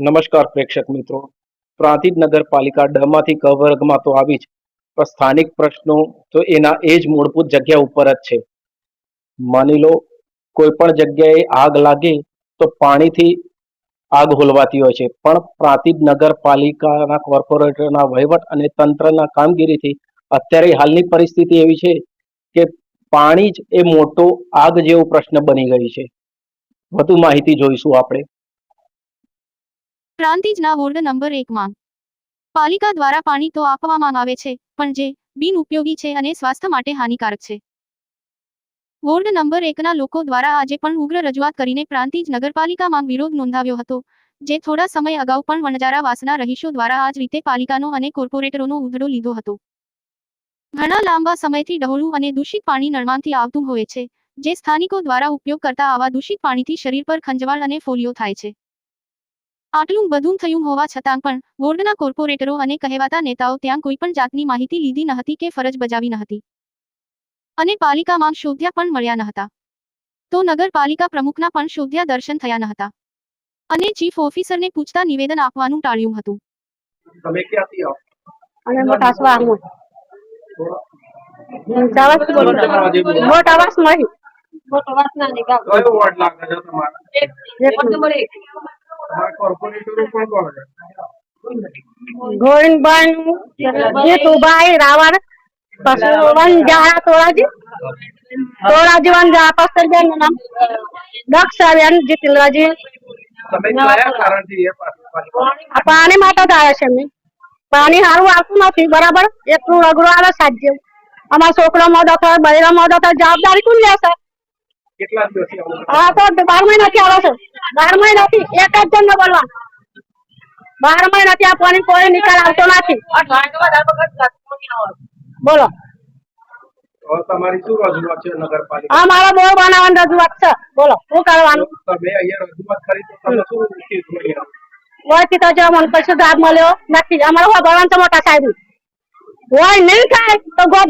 નમસ્કાર પ્રેક્ષક મિત્રો. પ્રાંતિજ નગરપાલિકા ડમાંથી વર્ગમાં તો આવી જ, પણ સ્થાનિક પ્રશ્નો તો એના એ જ મૂળભૂત જગ્યા ઉપર જ છે. માની લો, કોઈ પણ જગ્યાએ આગ લાગે તો પાણીથી આગ હોલવાતી હોય છે. પણ પ્રાંતિજ નગરપાલિકાના કોર્પોરેટરના વહીવટ અને તંત્રના કામગીરીથી અત્યારે હાલની પરિસ્થિતિ એવી છે કે પાણી જ એ મોટો આગ જેવો પ્રશ્ન બની ગઈ છે. વધુ માહિતી જોઈશું આપણે. પ્રાંતિજના વોર્ડ નંબર એકમાં પાલિકા દ્વારા પાણી તો આપવામાં આવે છે, પણ જે બિન ઉપયોગી છે અને સ્વાસ્થ્ય માટે હાનિકારક છે. વોર્ડ નંબર એકના લોકો દ્વારા આજે પણ ઉગ્ર રજૂઆત કરીને પ્રાંતિજ નગરપાલિકામાં વિરોધ નોંધાવ્યો હતો, જે થોડા સમય અગાઉ પણ વણજારા વાસના રહીશો દ્વારા આ જ રીતે પાલિકાનો અને કોર્પોરેટરોનો ઉધડો લીધો હતો. ઘણા લાંબા સમયથી ડહોળું અને દૂષિત પાણી નળમાંથી આવતું હોય છે, જે સ્થાનિકો દ્વારા ઉપયોગ કરતા આવા દૂષિત પાણીથી શરીર પર ખંજવાળ અને ફોલિયો થાય છે. આટલું બધું થયું હોવા છતાં પણ બોર્ડના કોર્પોરેટરો અને કહેવાતા નેતાઓ ત્યાં કોઈ પણ જાતની માહિતી લીધી ન હતી કે ફરજ બજાવી ન હતી અને પાલિકામાં શોધ્યા પણ મળ્યા ન હતા તો નગરપાલિકા પ્રમુખના પણ શોધ્યા દર્શન થયા ન હતા અને ચીફ ઓફિસરને પૂછતા નિવેદન આપવાનું ટાળ્યું હતું. તમે ક્યાંથી આવો? અને મોટા સ્વામું મોટા જે બોલો. મોટા વાસ કયો વોર્ડ લાગે છે તમારા? છે ગોવિંદભાઈ જીતુભાઈ રાવણ પછી વનજારા તોરાજી તોરાજી વનજારા પસ્તરબેનનું નામ દક્ષાબેન આ પાણી માટે જ આવ્યા છે અમે. પાણી સારું આવતું નથી બરાબર? એટલું અઘરું આવે સાજ્ય અમારા છોકરો મોડો થાય બૈરા મોડો થાય જવાબદારી કોણ લેશે? કેટલા દિવસથી આવું હા તો બાર મહિનાથી આવે છે. બાર મહિનાથી એક જ જણ બોલવાનું બાર મહિનાથી આ પાણી કોઈ નિકાલ આવતો નથી. બોલો. હવે તમારી શું રજૂઆત છે નગરપાલિકા? આ મારા બોર બનાવવાની રજૂઆત છે. બોલો શું કરવાનું? તમે અહીંયા રજૂઆત કરી તો તમે શું કીધું અહીંયા? ઓળખી તો જો મને કશું દાબ મળ્યો નથી. અમારે હોય ભગવાન તો મોટા સાહેબ હોય નહીં થાય તો ગોદી